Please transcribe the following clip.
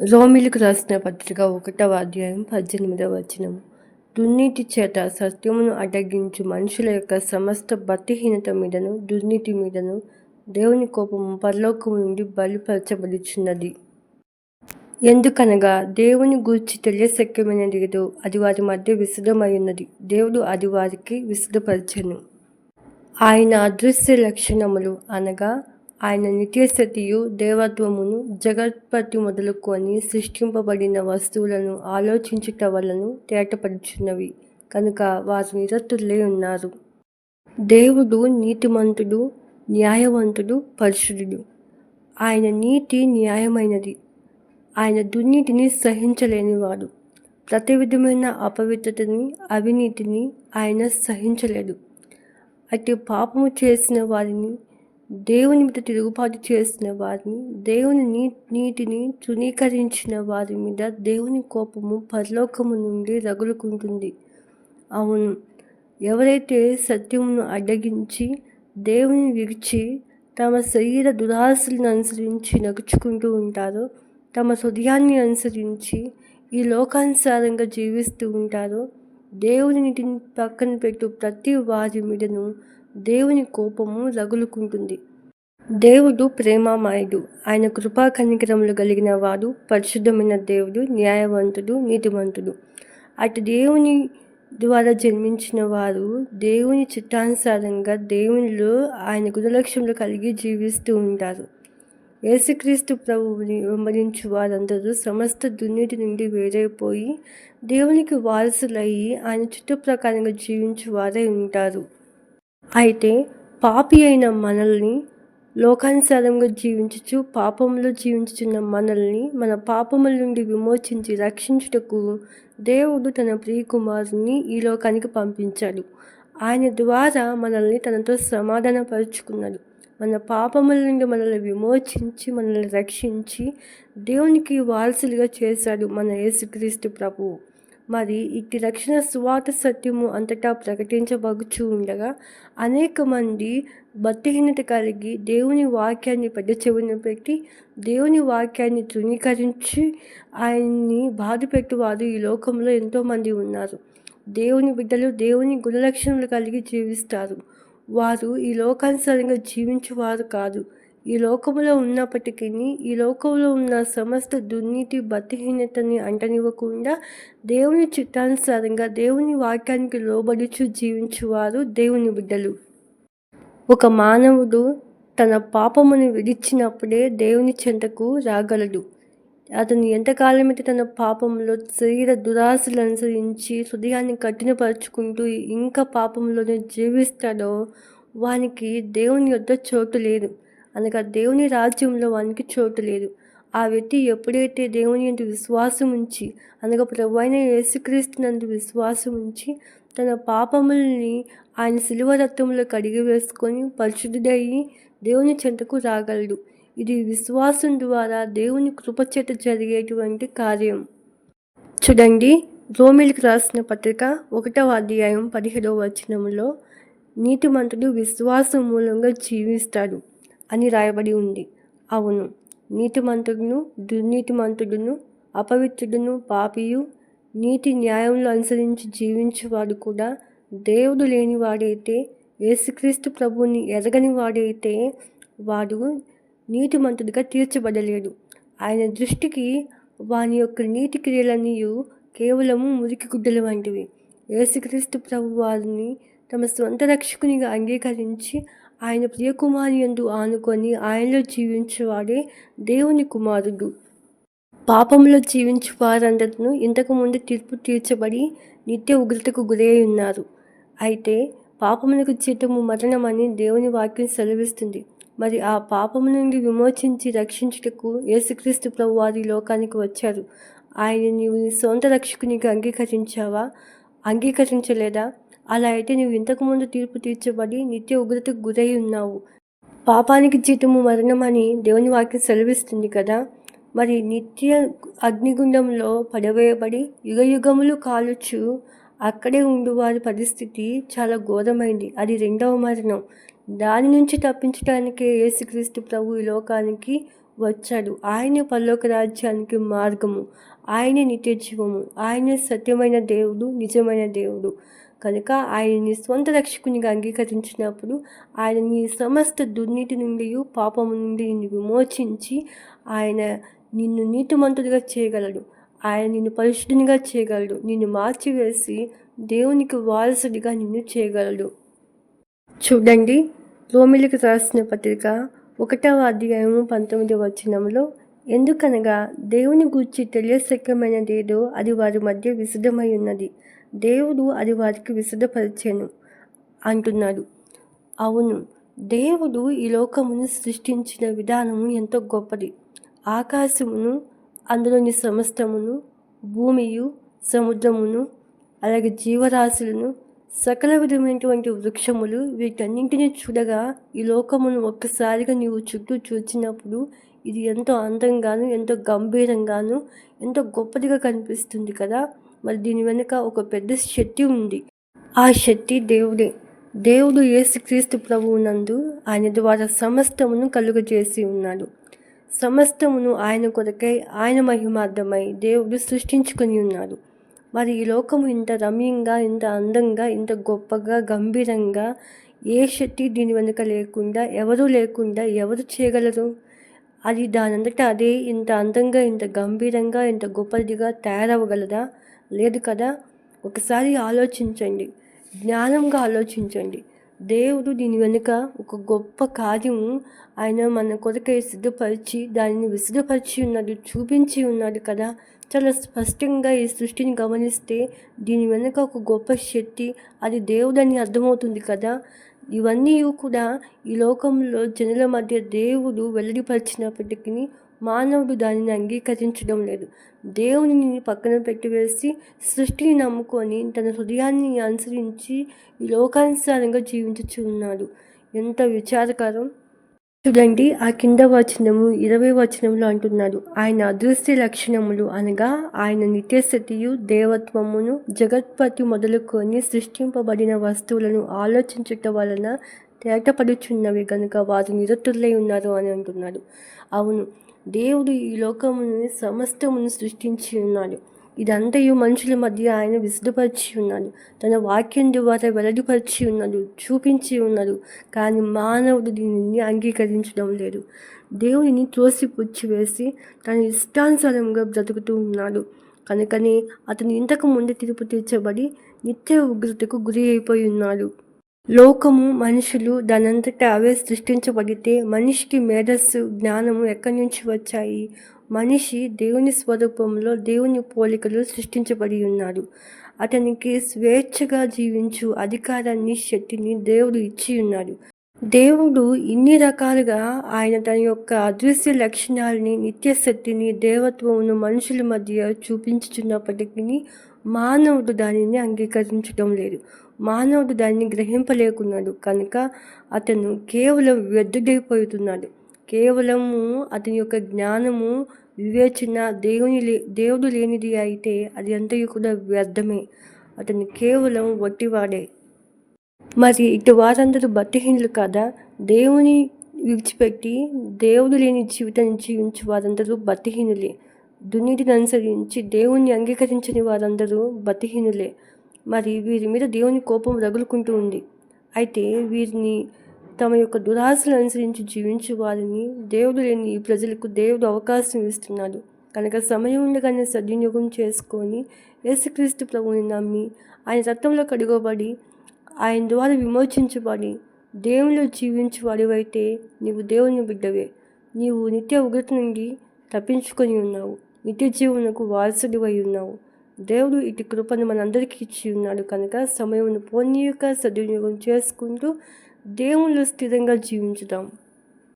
రోమిలకు రాసిన పత్రిక ఒకటవ అధ్యాయం పద్దెనిమిదవ వచనం దుర్నీతి చేత సత్యమును అడ్డగించు మనుషుల యొక్క సమస్త భక్తిహీనత మీదను దుర్నీతి మీదను దేవుని కోపము పరలోకము నుండి బలిపరచబడుచున్నది. ఎందుకనగా దేవుని గూర్చి తెలియశక్యమైనది ఏదో అది వారి మధ్య విశదమై ఉన్నది దేవుడు అది వారికి విశదపరచను ఆయన అదృశ్య లక్షణములు అనగా ఆయన నిత్యశక్తియు దేవత్వమును జగత్పతి మొదలుకొని సృష్టింపబడిన వస్తువులను ఆలోచించుట వలను తేటపరుచున్నవి కనుక వారు నిరతులే ఉన్నారు. దేవుడు నీతిమంతుడు న్యాయవంతుడు పరిశుద్ధుడు. ఆయన నీతి న్యాయమైనది. ఆయన దుర్నీతిని సహించలేనివాడు. ప్రతి విధమైన అపవిత్రతని అవినీతిని ఆయన సహించలేదు. అటు పాపము చేసిన వారిని దేవుని మీద తిరుగుబాటు చేసిన వారిని దేవుని నీ తృణీకరించిన వారి మీద దేవుని కోపము పరలోకము నుండి రగులుకుంటుంది. అవును ఎవరైతే సత్యమును అడ్డగించి దేవుని విడిచి తమ శరీర దురాశలను అనుసరించి నడుచుకుంటూ ఉంటారో తమ హృదయాన్ని అనుసరించి ఈ లోకానుసారంగా జీవిస్తూ ఉంటారో దేవుని నీటిని పక్కన పెట్టు ప్రతి వారి మీదను దేవుని కోపము రగులుకుంటుంది. దేవుడు ప్రేమామయుడు ఆయన కృపా కనికరములు కలిగిన వాడు పరిశుద్ధమైన దేవుడు న్యాయవంతుడు నీతివంతుడు అటు దేవుని ద్వారా జన్మించిన వారు దేవుని చిత్తానుసారంగా దేవునిలో ఆయన గుణలక్ష్యములు కలిగి జీవిస్తూ ఉంటారు. యేసుక్రీస్తు ప్రభువుని వెంబడించు వారందరూ సమస్త దుర్నీతి నుండి వేరైపోయి దేవునికి వారసులయ్యి ఆయన చుట్టూ ప్రకారంగా జీవించు వారే ఉంటారు. అయితే పాపి అయిన మనల్ని లోకానుసారంగా జీవించుచు పాపంలో జీవించుచున్న మనల్ని మన పాపముల నుండి విమోచించి రక్షించుటకు దేవుడు తన ప్రియకుమారుని ఈ లోకానికి పంపించాడు. ఆయన ద్వారా మనల్ని తనతో సమాధానపరుచుకున్నాడు. మన పాపముల నుండి మనల్ని విమోచించి మనల్ని రక్షించి దేవునికి వారసులుగా చేశాడు మన యేసుక్రీస్తు ప్రభువు. మరి ఇట్టి రక్షణ సువాత సత్యము అంతటా ప్రకటించబగుచూ ఉండగా అనేక మంది భక్తిహీనత కలిగి దేవుని వాక్యాన్ని పెద్ద చెవున పెట్టి దేవుని వాక్యాన్ని తృణీకరించి ఆయన్ని బాధపెట్టువారు ఈ లోకంలో ఎంతోమంది ఉన్నారు. దేవుని బిడ్డలు దేవుని గుణలక్షణాలు కలిగి జీవిస్తారు. వారు ఈ లోకానుసారంగా జీవించేవారు కాదు. ఈ లోకంలో ఉన్నప్పటికీ ఈ లోకంలో ఉన్న సమస్త దుర్నీతి బతిహీనతని అంటనివ్వకుండా దేవుని చిత్తానుసారంగా దేవుని వాక్యానికి లోబడుచు జీవించువారు దేవుని బిడ్డలు. ఒక మానవుడు తన పాపమును విడిచినప్పుడే దేవుని చెంతకు రాగలడు. అతను ఎంతకాలమైతే తన పాపంలో శరీర దురాశలు అనుసరించి హృదయాన్ని కఠినపరుచుకుంటూ ఇంకా పాపంలోనే జీవిస్తాడో వానికి దేవుని యొద్ద చోటు లేదు. అనగా దేవుని రాజ్యంలో వానికి చోటు లేదు. ఆ వ్యక్తి ఎప్పుడైతే దేవుని ఎందు విశ్వాసం ఉంచి అనగా ప్రభు అయిన యేసుక్రీస్తునందు విశ్వాసం ఉంచి తన పాపముల్ని ఆయన శిలువ రక్తంలో కడిగి వేసుకొని పరిశుద్ధుడయ్యి దేవుని చెంతకు రాగలడు. ఇది విశ్వాసం ద్వారా దేవుని కృపచేత జరిగేటువంటి కార్యం. చూడండి రోమిల్కి రాసిన పత్రిక ఒకటవ అధ్యాయం పదిహేడవ వచనంలో నీతిమంతుడు విశ్వాసం మూలంగా జీవిస్తాడు. అని రాయబడి ఉంది. అవును నీతిమంతుడును దుర్నీతిమంతుడును అపవిత్రుడును పాపియు నీతి న్యాయంలో అనుసరించి జీవించేవాడు కూడా దేవుడు లేనివాడైతే యేసుక్రీస్తు ప్రభువుని ఎరగని వాడైతే వాడు నీతిమంతుడిగా తీర్చబడలేడు. ఆయన దృష్టికి వాని యొక్క నీతి క్రియలన్నీ కేవలము మురికి గుడ్డలు వంటివి. యేసుక్రీస్తు ప్రభు వారిని తమ సొంత రక్షకునిగా అంగీకరించి ఆయన ప్రియకుమారి ఎందు ఆనుకొని ఆయనలో జీవించేవాడే దేవుని కుమారుడు. పాపంలో జీవించు వారందరూ ఇంతకుముందు తీర్పు తీర్చబడి నిత్య ఉగ్రతకు గురై ఉన్నారు అయితే పాపములకు జీతము మరణమని దేవుని వాక్యం సెలవిస్తుంది. మరి ఆ పాపము నుండి విమోచించి రక్షించుటకు యేసుక్రీస్తు ప్రభు వారి లోకానికి వచ్చారు. ఆయన నీవు నీ సొంత రక్షకునిగా అంగీకరించావా? అంగీకరించలేదా? అలా అయితే నువ్వు ఇంతకుముందు తీర్పు తీర్చబడి నిత్య ఉగ్రతకు గురై ఉన్నావు. పాపానికి జీతము మరణం అని దేవుని వాక్యం సెలవిస్తుంది కదా. మరి నిత్య అగ్నిగుండంలో పడవేయబడి యుగ యుగములు కాలుచు అక్కడే ఉండువారి పరిస్థితి చాలా ఘోరమైంది. అది రెండవ మరణం. దాని నుంచి తప్పించడానికే యేసుక్రీస్తు ప్రభు ఈ లోకానికి వచ్చాడు. ఆయనే పల్లోక రాజ్యానికి మార్గము. ఆయనే నిత్య జీవము. ఆయనే సత్యమైన దేవుడు నిజమైన దేవుడు. కనుక ఆయనని స్వంత రక్షకునిగా అంగీకరించినప్పుడు ఆయనని సమస్త దుర్నీతి నుండి పాపము నుండి నిన్ను విమోచించి ఆయన నిన్ను నీతిమంతుడిగా చేయగలడు. ఆయన నిన్ను పరిశుద్ధునిగా చేయగలడు. నిన్ను మార్చివేసి దేవునికి వారసుడిగా నిన్ను చేయగలడు. చూడండి రోమిలికి రాసిన పత్రిక ఒకటవ అధ్యాయము పంతొమ్మిది వచనంలో ఎందుకనగా దేవుని గూర్చి తెలియశక్యమైనదేదో అది వారి మధ్య విశుద్ధమై ఉన్నది. దేవుడు అది వారికి విశదపరిచాను అంటున్నాడు. అవును దేవుడు ఈ లోకమును సృష్టించిన విధానము ఎంతో గొప్పది. ఆకాశమును అందులోని సమస్తమును భూమియు సముద్రమును అలాగే జీవరాశులను సకల విధమైనటువంటి వృక్షములు వీటన్నింటినీ చూడగా ఈ లోకమును ఒక్కసారిగా నీవు చుట్టూ చూచినప్పుడు ఇది ఎంతో అందంగాను ఎంతో గంభీరంగాను ఎంతో గొప్పదిగా కనిపిస్తుంది కదా. మరి దీని వెనుక ఒక పెద్ద శక్తి ఉంది. ఆ శక్తి దేవుడే. దేవుడు యేసుక్రీస్తు ప్రభువు నందు ఆయన ద్వారా సమస్తమును కలుగజేసి ఉన్నాడు. సమస్తమును ఆయన కొరకై ఆయన మహిమార్థమై దేవుడు సృష్టించుకొని ఉన్నాడు. మరి ఈ లోకము ఇంత రమ్యంగా ఇంత అందంగా ఇంత గొప్పగా గంభీరంగా ఏ శక్తి దీని వెనుక లేకుండా ఎవరు లేకుండా ఎవరు చేయగలరు? అది దానంతటా అదే ఇంత అందంగా ఇంత గంభీరంగా ఇంత గొప్పదిగా తయారవ్వగలదా? లేదు కదా? ఒకసారి ఆలోచించండి. జ్ఞానంగా ఆలోచించండి. దేవుడు దీని వెనుక ఒక గొప్ప కార్యం ఆయన మన కొరకై సిద్ధపరిచి దానిని విసిద్ధపరిచి ఉన్నాడు చూపించి ఉన్నాడు కదా? చాలా స్పష్టంగా ఈ సృష్టిని గమనిస్తే దీని వెనుక ఒక గొప్ప శక్తి అది దేవుడని అర్థమవుతుంది కదా? ఇవన్నీ కూడా ఈ లోకంలో జనుల మధ్య దేవుడు వెల్లడిపరిచినప్పటికీ మానవుడు దానిని అంగీకరించడం లేదు. దేవుని పక్కన పెట్టివేసి సృష్టిని నమ్ముకొని తన హృదయాన్ని అనుసరించి ఈ లోకానుసారంగా జీవించుచున్నాడు ఎంత విచారకరం. చూడండి ఆ కింద వచనము ఇరవై వచనంలో అంటున్నాడు. ఆయన అదృశ్య లక్షణములు అనగా ఆయన నిత్యస్థితియు దేవత్వమును జగత్పతి మొదలుకొని సృష్టింపబడిన వస్తువులను ఆలోచించుట వలన తేటపడుచున్నవి కనుక వారు నిరతులై ఉన్నారు అని అంటున్నాడు. అవును దేవుడు ఈ లోకముని సమస్తమును సృష్టించి ఉన్నాడు. ఇదంతయు మనుషుల మధ్య ఆయన విశుద్ధపరిచి ఉన్నాడు. తన వాక్యం ద్వారా వెల్లడిపరిచి ఉన్నాడు చూపించి ఉన్నాడు. కానీ మానవుడు దీనిని అంగీకరించడం లేదు. దేవుడిని త్రోసిపుచ్చి వేసి తన ఇష్టానుసారంగా బ్రతుకుతూ ఉన్నాడు. కనుకనే అతను ఇంతకు ముందు తీర్పు తీర్చబడి నిత్య ఉగ్రతకు గురి అయిపోయి ఉన్నాడు. లోకము మనుషులు దానంతటా అవే సృష్టించబడితే మనిషికి మేధస్సు జ్ఞానము ఎక్కడి నుంచి వచ్చాయి? మనిషి దేవుని స్వరూపంలో దేవుని పోలికలు సృష్టించబడి ఉన్నాడు. అతనికి స్వేచ్ఛగా జీవించు అధికారాన్ని శక్తిని దేవుడు ఇచ్చి ఉన్నాడు. దేవుడు ఇన్ని రకాలుగా ఆయన తన యొక్క అదృశ్య లక్షణాలని నిత్య శక్తిని దేవత్వమును మనుషుల మధ్య చూపించుచున్నప్పటికీ మానవుడు దానిని అంగీకరించడం లేదు. మానవుడు దాన్ని గ్రహింపలేకున్నాడు. కనుక అతను కేవలం వ్యర్థుడైపోతున్నాడు. కేవలము అతని యొక్క జ్ఞానము వివేచన దేవుని లే దేవుడు లేనిది అయితే అది అంతయు కూడా వ్యర్థమే. అతను కేవలం వట్టివాడే. మరి ఇటు వారందరూ భక్తిహీనులు కదా? దేవుని విడిచిపెట్టి దేవుడు లేని జీవితాన్ని జీవించి వారందరూ భక్తిహీనులే. దున్నిటిని అనుసరించి దేవుణ్ణి అంగీకరించని వారందరూ భక్తిహీనులే. మరి వీరి మీద దేవుని కోపం రగులుకుంటూ ఉంది. అయితే వీరిని తమ యొక్క దురాశలు అనుసరించి జీవించే వారిని దేవుడు లేని ఈ ప్రజలకు దేవుడు అవకాశం ఇస్తున్నాడు. కనుక సమయం ఉండగానే సద్వినియోగం చేసుకొని యేసుక్రీస్తు ప్రభుని నమ్మి ఆయన రక్తంలో కడుగబడి ఆయన ద్వారా విమోచించబడి దేవునిలో జీవించు వాడివైతే నీవు దేవుని బిడ్డవే. నీవు నిత్య ఉగ్రత నుండి తప్పించుకొని ఉన్నావు. నిత్య జీవనకు వారసుడివై ఉన్నావు. దేవుడు ఇటు కృపను మనందరికీ ఇచ్చి ఉన్నాడు కనుక సమయమును పొందియక సద్వినియోగం చేసుకుంటూ దేవుళ్ళు స్థిరంగా జీవించుదాం.